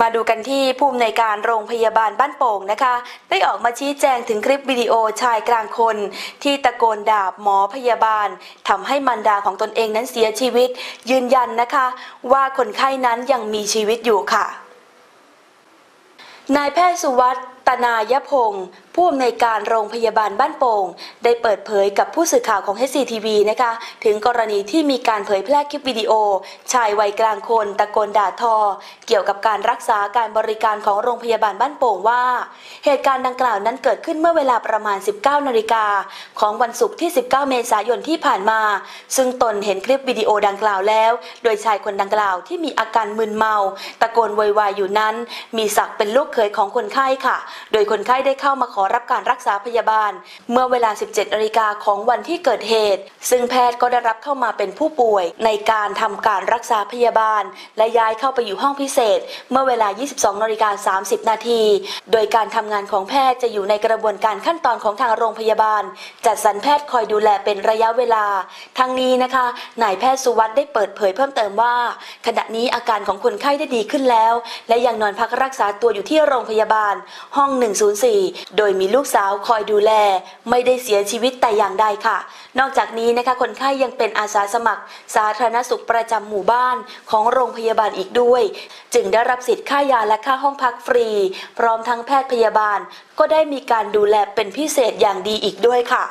มาดูกันที่ผู้อำนวยการโรงพยาบาลบ้านโป่งนะคะ ได้ออกมาชี้แจงถึงคลิปวิดีโอชายกลางคน ที่ตะโกนด่าหมอพยาบาลทำให้มันดาของตนเองนั้นเสียชีวิต ยืนยันนะคะ ว่าคนไข้นั้นยังมีชีวิตอยู่ค่ะนายแพทย์สุวัสด์ ตนายพงศ์ผู้อำนวยการโรงพยาบาลบ้านโป่ง ได้เปิดเผยกับผู้สื่อข่าวของ HCTV นะคะ ถึงกรณีที่มีการเผยแพร่คลิปวิดีโอ ชายวัยกลางคนตะโกนด่าทอ เกี่ยวกับการรักษาการบริการของโรงพยาบาลบ้านโป่งว่า เหตุการณ์ดังกล่าวนั้นเกิดขึ้นเมื่อเวลาประมาณ 19 นาฬิกาของวันศุกร์ที่ 19 เมษายนที่ผ่านมา ซึ่งตนเห็นคลิปวิดีโอดังกล่าวแล้ว โดยชายคนดังกล่าวที่มีอาการมึนเมา ตะโกนโวยวายอยู่นั้น มีศักดิ์เป็นลูกเขยของคนไข้ค่ะโดยคนไข้ได้เข้ามาขอรับการรักษาพยาบาล เมื่อเวลา 17นาฬิกาของวันที่เกิดเหตุ ซึ่งแพทย์ก็ได้รับเข้ามาเป็นผู้ป่วย ในการทำการรักษาพยาบาล และย้ายเข้าไปอยู่ห้องพิเศษ เมื่อเวลา 22นาฬิกา30 นาที โดยการทำงานของแพทย์จะอยู่ในกระบวนการขั้นตอนของทางโรงพยาบาล จัดสรรแพทย์คอยดูแลเป็นระยะเวลา ทั้งนี้นะคะนายแพทย์สุวัสด์ได้เปิดเผยเพิ่มเติมว่า ขณะนี้อาการของคนไข้ได้ดีขึ้นแล้ว และยังนอนพักรักษาตัวอยู่ที่โรงพยาบาลห้ององ 104 โดยมีลูกสาวคอยดูแล ไม่ได้เสียชีวิตแต่อย่างใดค่ะ นอกจากนี้นะคะคนไข้ยังเป็นอาสาสมัคร สาธารณสุขประจำหมู่บ้านของโรงพยาบาลอีกด้วย จึงได้รับสิทธิ์ค่ายาและค่าห้องพักฟรี พร้อมทั้งแพทย์พยาบาล ก็ได้มีการดูแลเป็นพิเศษอย่างดีอีกด้วยค่ะ